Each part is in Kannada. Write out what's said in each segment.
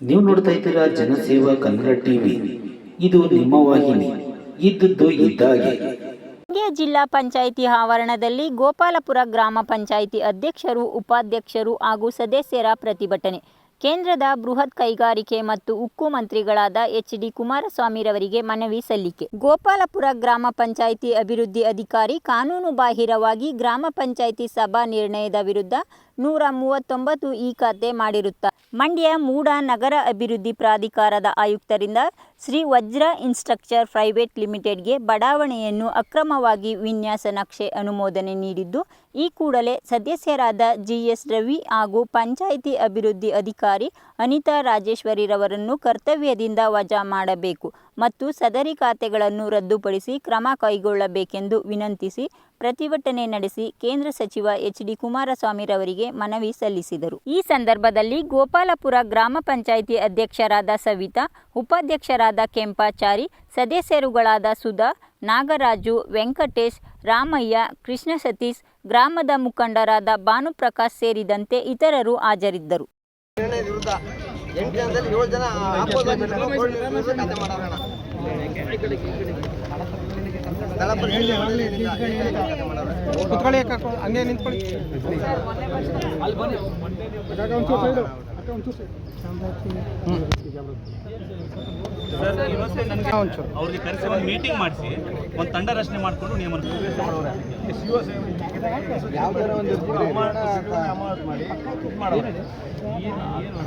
ನೀವು ನೋಡ್ತಾ ಇದ್ದೀರಾ ಜನಸೇವಾ ಕನ್ನಡ ಟಿವಿ. ಇದು ನಿಮ್ಮ ವಾಹಿನಿ. ಇದ್ದದ್ದು ಇದ್ದಾಗೆ ಮಂಡ್ಯ ಜಿಲ್ಲಾ ಪಂಚಾಯಿತಿ ಆವರಣದಲ್ಲಿ ಗೋಪಾಲಪುರ ಗ್ರಾಮ ಪಂಚಾಯಿತಿ ಅಧ್ಯಕ್ಷರು, ಉಪಾಧ್ಯಕ್ಷರು ಹಾಗೂ ಸದಸ್ಯರ ಪ್ರತಿಭಟನೆ. ಕೇಂದ್ರದ ಬೃಹತ್ ಕೈಗಾರಿಕೆ ಮತ್ತು ಉಕ್ಕು ಮಂತ್ರಿಗಳಾದ ಎಚ್ ಡಿ ಕುಮಾರಸ್ವಾಮಿರವರಿಗೆ ಮನವಿ ಸಲ್ಲಿಕೆ. ಗೋಪಾಲಪುರ ಗ್ರಾಮ ಪಂಚಾಯಿತಿ ಅಭಿವೃದ್ಧಿ ಅಧಿಕಾರಿ ಕಾನೂನು ಬಾಹಿರವಾಗಿ ಗ್ರಾಮ ಪಂಚಾಯಿತಿ ಸಭಾ ನಿರ್ಣಯದ ವಿರುದ್ಧ ನೂರ ಮೂವತ್ತೊಂಬತ್ತು ಈ ಖಾತೆ ಮಾಡಿರುತ್ತಾರೆ ಮಂಡ್ಯ ಮೂಡ ನಗರ ಅಭಿವೃದ್ಧಿ ಪ್ರಾಧಿಕಾರದ ಆಯುಕ್ತರಿಂದ ಶ್ರೀ ವಜ್ರ ಇನ್ಸ್ಟ್ರಕ್ಚರ್ ಪ್ರೈವೇಟ್ ಲಿಮಿಟೆಡ್ಗೆ ಬಡಾವಣೆಯನ್ನು ಅಕ್ರಮವಾಗಿ ವಿನ್ಯಾಸ ನಕ್ಷೆ ಅನುಮೋದನೆ ನೀಡಿದ್ದು ಈ ಕೂಡಲೇ ಸದಸ್ಯರಾದ ಜಿಎಸ್ ರವಿ ಹಾಗೂ ಪಂಚಾಯಿತಿ ಅಭಿವೃದ್ಧಿ ಅಧಿಕಾರಿ ಅನಿತಾ ರಾಜೇಶ್ವರಿರವರನ್ನು ಕರ್ತವ್ಯದಿಂದ ವಜಾ ಮಾಡಬೇಕು ಮತ್ತು ಸದರಿ ಖಾತೆಗಳನ್ನು ರದ್ದುಪಡಿಸಿ ಕ್ರಮ ಕೈಗೊಳ್ಳಬೇಕೆಂದು ವಿನಂತಿಸಿ ಪ್ರತಿಭಟನೆ ನಡೆಸಿ ಕೇಂದ್ರ ಸಚಿವ ಎಚ್ ಡಿ ಕುಮಾರಸ್ವಾಮಿರವರಿಗೆ ಮನವಿ ಸಲ್ಲಿಸಿದರು. ಈ ಸಂದರ್ಭದಲ್ಲಿ ಗೋಪಾಲಪುರ ಗ್ರಾಮ ಪಂಚಾಯಿತಿ ಅಧ್ಯಕ್ಷರಾದ ಸವಿತಾ, ಉಪಾಧ್ಯಕ್ಷರಾದ ಕೆಂಪಾಚಾರಿ, ಸದಸ್ಯರುಗಳಾದ ಸುಧಾ ನಾಗರಾಜು ವೆಂಕಟೇಶ್ ರಾಮಯ್ಯ ಕೃಷ್ಣ ಸತೀಶ್ ಗ್ರಾಮದ ಮುಖಂಡರಾದ ಭಾನುಪ್ರಕಾಶ್ ಸೇರಿದಂತೆ ಇತರರು ಹಾಜರಿದ್ದರು. ವಿರುದ್ಧ ನನಗೆ ಅವ್ರಿಗೆ ಕರೆಸಿ ಒಂದು ಮೀಟಿಂಗ್ ಮಾಡಿಸಿ ಒಂದು ತಂಡ ರಚನೆ ಮಾಡಿಕೊಂಡು ನಿಯಮ ಯಾವ್ದಾರ ಒಂದು ನಿರ್ಮಾಣ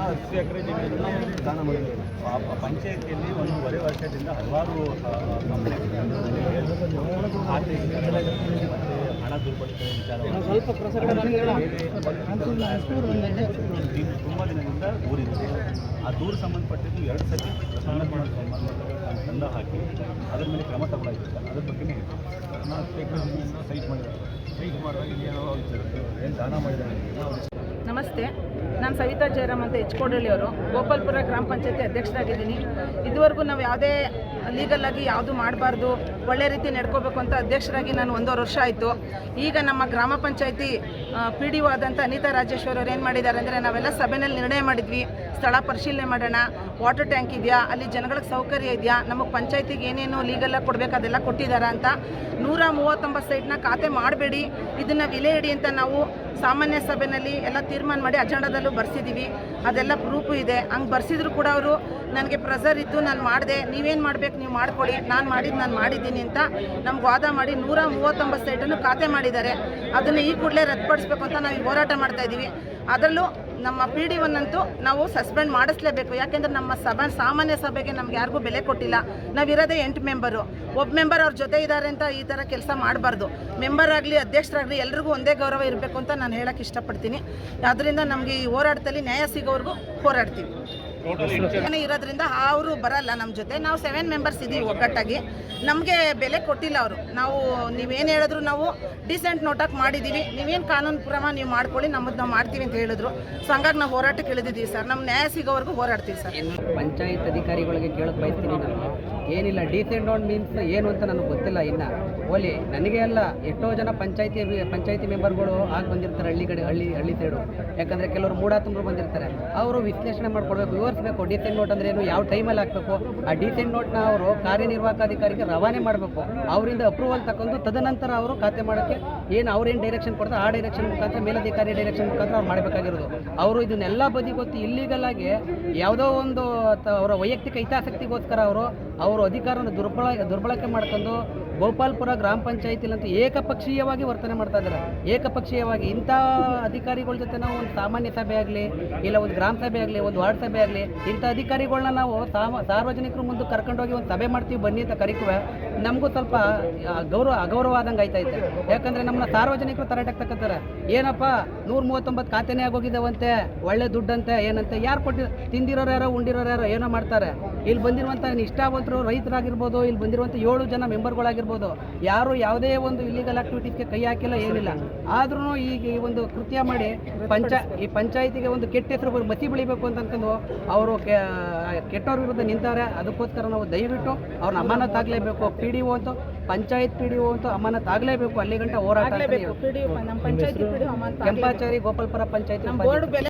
ಹತ್ತು ಎಕರೆ ದಾನ ಪಂಚಾಯತಿಯಲ್ಲಿ ಒಂದೂವರೆ ವರ್ಷದಿಂದ ಹಲವಾರು ಖಾತೆ ಮತ್ತೆ ಹಣ ದುರ್ಬಳಕೆ ವಿಚಾರ ಇದು ತುಂಬ ದಿನದಿಂದ ದೂರಿದೆ ಆ ದೂರು ಸಂಬಂಧಪಟ್ಟಿದ್ದು ಎರಡು ಸತಿ ಸಂಬಂಧಪಟ್ಟ ಸಂಬಂಧ ಹಾಕಿ ಅದ್ರ ಮೇಲೆ ಕ್ರಮ ತಗೊಳ್ಳಾಗಿತ್ತು ಅದ್ರ ಬಗ್ಗೆ ಸೈಟ್ ಮಾಡಿದ್ದಾರೆ. ಸೈಟ್ ಮಾಡಿದಾಗ ಏನು ದಾನ ಮಾಡಿದ್ದಾರೆ ನಮಸ್ತೆ. ನಾನು ಸವಿತಾ ಜಯರಾಮ್ ಅಂತ ಎಚ್ ಕೋಡಳ್ಳಿಯವರು ಗೋಪಾಲ್ಪುರ ಗ್ರಾಮ ಪಂಚಾಯತಿ ಅಧ್ಯಕ್ಷರಾಗಿದ್ದೀನಿ. ಇದುವರೆಗೂ ನಾವು ಯಾವುದೇ ಲೀಗಲ್ ಆಗಿ ಯಾವುದು ಮಾಡಬಾರ್ದು, ಒಳ್ಳೆ ರೀತಿ ನಡ್ಕೋಬೇಕು ಅಂತ ಅಧ್ಯಕ್ಷರಾಗಿ ನಾನು ಒಂದೂವರೆ ವರ್ಷ ಆಯಿತು. ಈಗ ನಮ್ಮ ಗ್ರಾಮ ಪಂಚಾಯತಿ ಪಿ ಡಿ ಆದಂಥ ಅನಿತಾ ರಾಜೇಶ್ವರ್ ಅವರು ಏನು ಮಾಡಿದ್ದಾರೆ ಅಂದರೆ ನಾವೆಲ್ಲ ಸಭೆಯಲ್ಲಿ ನಿರ್ಣಯ ಮಾಡಿದ್ವಿ. ಸ್ಥಳ ಪರಿಶೀಲನೆ ಮಾಡೋಣ ವಾಟರ್ ಟ್ಯಾಂಕ್ ಇದೆಯಾ, ಅಲ್ಲಿ ಜನಗಳಿಗೆ ಸೌಕರ್ಯ ಇದೆಯಾ, ನಮಗೆ ಪಂಚಾಯತಿಗೆ ಏನೇನು ಲೀಗಲ್ಲ ಕೊಡಬೇಕು ಅದೆಲ್ಲ ಕೊಟ್ಟಿದ್ದಾರೆ ಅಂತ ನೂರ ಮೂವತ್ತೊಂಬತ್ತು ಸೈಟ್ನ ಖಾತೆ ಮಾಡಬೇಡಿ. ಇದನ್ನು ವಿಲೆ ಇಡಿ ಅಂತ ನಾವು ಸಾಮಾನ್ಯ ಸಭೆಯಲ್ಲಿ ಎಲ್ಲ ತೀರ್ಮಾನ ಮಾಡಿ ಅಜೆಂಡಾದಲ್ಲೂ ಬರ್ಸಿದ್ದೀವಿ. ಅದೆಲ್ಲ ಪ್ರೂಫು ಇದೆ. ಹಂಗೆ ಬರ್ಸಿದ್ರು ಕೂಡ ಅವರು ನನಗೆ ಪ್ರೆಸರ್ ಇದ್ದು ನಾನು ಮಾಡಿದೆ. ನೀವೇನು ಮಾಡಬೇಕು, ನೀವು ಮಾಡಿಕೊಡಿ. ನಾನು ಮಾಡಿದ್ದು ನಾನು ಮಾಡಿದ್ದೀನಿ ಅಂತ ನಮ್ಗೆ ವಾದ ಮಾಡಿ ನೂರ ಮೂವತ್ತೊಂಬತ್ತು ಸೈಟನ್ನು ಖಾತೆ ಮಾಡಿದ್ದಾರೆ. ಅದನ್ನು ಈ ಕೂಡಲೇ ರದ್ದುಪಡಿಸ್ಬೇಕು ಅಂತ ನಾವು ಹೋರಾಟ ಮಾಡ್ತಾ ಇದ್ದೀವಿ. ಅದರಲ್ಲೂ ನಮ್ಮ ಪಿ ಡಿ ಒನ್ನಂತೂ ನಾವು ಸಸ್ಪೆಂಡ್ ಮಾಡಿಸ್ಲೇಬೇಕು. ಯಾಕೆಂದ್ರೆ ನಮ್ಮ ಸಭಾ ಸಾಮಾನ್ಯ ಸಭೆಗೆ ನಮ್ಗೆ ಯಾರಿಗೂ ಬೆಲೆ ಕೊಟ್ಟಿಲ್ಲ. ನಾವಿರೋದೇ ಎಂಟು ಮೆಂಬರು. ಒಬ್ಬ ಮೆಂಬರ್ ಅವ್ರ ಜೊತೆ ಇದ್ದಾರೆ ಅಂತ ಈ ಥರ ಕೆಲಸ ಮಾಡಬಾರ್ದು. ಮೆಂಬರ್ ಆಗಲಿ ಅಧ್ಯಕ್ಷರಾಗಲಿ ಎಲ್ರಿಗೂ ಒಂದೇ ಗೌರವ ಇರಬೇಕು ಅಂತ ನಾನು ಹೇಳಕ್ಕೆ ಇಷ್ಟಪಡ್ತೀನಿ. ಅದರಿಂದ ನಮಗೆ ಈ ಹೋರಾಟದಲ್ಲಿ ನ್ಯಾಯ ಸಿಗೋವರೆಗೂ ಹೋರಾಡ್ತೀವಿ. ಇರೋದ್ರಿಂದ ಅವರು ಬರಲ್ಲ ನಮ್ಮ ಜೊತೆ. ನಾವು ಸೆವೆನ್ ಮೆಂಬರ್ಸ್ ಇದ್ದೀವಿ ಒಗ್ಗಟ್ಟಾಗಿ. ನಮಗೆ ಬೆಲೆ ಕೊಟ್ಟಿಲ್ಲ ಅವರು. ನಾವು ನೀವೇನು ಹೇಳಿದ್ರು ನಾವು ಡಿಸೆಂಟ್ ನೋಟಕ್ಕೆ ಮಾಡಿದ್ದೀವಿ ನೀವೇನು ಕಾನೂನು ಕ್ರಮ ನೀವು ಮಾಡ್ಕೊಳ್ಳಿ, ನಮ್ಮದು ನಾವು ಮಾಡ್ತೀವಿ ಅಂತ ಹೇಳಿದ್ರು. ಸೊ ಹಂಗಾಗಿ ನಾವು ಹೋರಾಟಕ್ಕೆ ಇಳಿದಿದ್ದೀವಿ ಸರ್. ನಮ್ಮ ನ್ಯಾಯ ಸಿಗೋವರೆಗೂ ಹೋರಾಡ್ತೀವಿ ಸರ್. ಪಂಚಾಯತ್ ಅಧಿಕಾರಿಗಳಿಗೆ ಕೇಳಕ್ ಬಯಸ್ತೀನಿ ನಾನು. ಏನಿಲ್ಲ ಡಿಸೆಂಟ್ ನೋಟ್ ಮೀನ್ಸ್ ಏನು ಅಂತ ನನಗೆ ಗೊತ್ತಿಲ್ಲ ಇನ್ನು. ಓಲಿ, ನನಗೆ ಅಲ್ಲ, ಎಷ್ಟೋ ಜನ ಪಂಚಾಯತಿ ಪಂಚಾಯತಿ ಮೆಂಬರ್ಗಳು ಆಗಿ ಬಂದಿರ್ತಾರೆ ಹಳ್ಳಿ ಕಡೆ, ಹಳ್ಳಿ ಹಳ್ಳಿ ಸೈಡು ಯಾಕಂದರೆ ಕೆಲವರು ಮೂಡ ಬಂದಿರ್ತಾರೆ. ಅವರು ವಿಶ್ಲೇಷಣೆ ಮಾಡ್ಕೊಡ್ಬೇಕು, ವಿವರಿಸಬೇಕು. ಡಿಸೆಂಟ್ ನೋಟ್ ಅಂದ್ರೆ ಏನು, ಯಾವ ಟೈಮಲ್ಲಿ ಹಾಕಬೇಕು? ಆ ಡಿಸೆಂಟ್ ನೋಟ್ನ ಅವರು ಕಾರ್ಯನಿರ್ವಾಹಕ ಅಧಿಕಾರಿಗೆ ರವಾನೆ ಮಾಡಬೇಕು. ಅವರಿಂದ ಅಪ್ರೂವಲ್ ತಗೊಂಡು ತದನಂತರ ಅವರು ಖಾತೆ ಮಾಡೋಕ್ಕೆ ಏನು ಅವ್ರೇನು ಡೈರೆಕ್ಷನ್ ಕೊಡ್ತಾರೆ, ಆ ಡೈರೆಕ್ಷನ್ ಮುಖಾಂತರ ಮೇಲಧಿಕಾರಿ ಡೈರೆಕ್ಷನ್ ಮುಖಾಂತರ ಅವ್ರು ಮಾಡಬೇಕಾಗಿರೋದು. ಅವರು ಇದನ್ನೆಲ್ಲ ಬದಿ ಗೊತ್ತು ಇಲ್ಲಿಗಲ್ ಆಗಿ ಯಾವುದೋ ಒಂದು ಅವರ ವೈಯಕ್ತಿಕ ಹಿತಾಸಕ್ತಿಗೋಸ್ಕರ ಅವರು ಅವರು ಅಧಿಕಾರವನ್ನು ದುರ್ಬಳ ದುರ್ಬಳಕೆ ಮಾಡ್ಕೊಂಡು ಗೋಪಾಲ್ಪುರ ಗ್ರಾಮ ಪಂಚಾಯತಿಲಂತೂ ಏಕಪಕ್ಷೀಯವಾಗಿ ವರ್ತನೆ ಮಾಡ್ತಾ ಇದ್ದಾರೆ. ಏಕಪಕ್ಷೀಯವಾಗಿ ಇಂಥ ಅಧಿಕಾರಿಗಳ ಜೊತೆ ನಾವು ಒಂದು ಸಾಮಾನ್ಯ ಸಭೆ ಆಗಲಿ, ಇಲ್ಲ ಒಂದು ಗ್ರಾಮ ಸಭೆ ಆಗಲಿ, ಒಂದು ವಾರ್ಡ್ ಸಭೆ ಆಗಲಿ, ಇಂಥ ಅಧಿಕಾರಿಗಳನ್ನ ನಾವು ಸಾರ್ವಜನಿಕರ ಮುಂದೆ ಕರ್ಕೊಂಡೋಗಿ ಒಂದು ಸಭೆ ಮಾಡ್ತೀವಿ ಬನ್ನಿ ಅಂತ ಕರಿಕುವೆ ನಮಗೂ ಸ್ವಲ್ಪ ಗೌರವ ಅಗೌರವ ಆದಂಗೆ ಆಯ್ತೈತೆ ಯಾಕಂದರೆ ನಮ್ಮನ್ನ ಸಾರ್ವಜನಿಕರು ತರಾಟಕ್ಕೆ ಏನಪ್ಪ ನೂರ ಮೂವತ್ತೊಂಬತ್ತು ಖಾತೆನೇ ಆಗೋಗಿದ್ದಾವಂತೆ, ಒಳ್ಳೆ ದುಡ್ಡಂತೆ, ಏನಂತೆ, ಯಾರು ಕೊಟ್ಟಿ, ತಿಂದಿರೋರು ಯಾರೋ, ಉಂಡಿರೋರು ಯಾರೋ ಏನೋ ಮಾಡ್ತಾರೆ. ಇಲ್ಲಿ ಬಂದಿರುವಂಥ ನಿಷ್ಠಾವಂತರು, ರೈತರಾಗಿರ್ಬೋದು, ಇಲ್ಲಿ ಬಂದಿರುವಂಥ ಏಳು ಜನ ಮೆಂಬರ್ಗಳಾಗಿರ್ಬೋದು ಯಾರು ಯಾವುದೇ ಒಂದು ಇಲ್ಲಿಗಲ್ ಆಕ್ಟಿವಿಟೀಸ್ಗೆ ಕೈ ಹಾಕಿಲ್ಲ ಏನಿಲ್ಲ. ಆದ್ರೂ ಈಗ ಈ ಒಂದು ಕೃತ್ಯ ಮಾಡಿ ಪಂಚ ಈ ಪಂಚಾಯತಿಗೆ ಒಂದು ಕೆಟ್ಟ ಹೆಸರು ಮತಿ ಮಸಿ ಬೆಳಿಬೇಕು ಅಂತಂದು ಅನ್ಕೊಂಡು ಅವರು ಕೆಟ್ಟವ್ರ ವಿರುದ್ಧ ನಿಂತಾರೆ. ಅದಕ್ಕೋಸ್ಕರ ನಾವು ದಯವಿಟ್ಟು ಅವ್ರನ್ನ ಅಮಾನತ್ ಆಗಲೇಬೇಕು. ಪಿ ಡಿ ಒ ಅಂತೂ ಪಂಚಾಯತ್ ಪಿ ಡಿ ಒ ಅಂತೂ ಅಮಾನತ್ ಆಗಲೇಬೇಕು. ಅಲ್ಲಿ ಗಂಟ ಹೋರಾಟ ಕೆಂಪಾಚಾರಿ ಗೋಪಾಲ್ಪುರ ಪಂಚಾಯತ್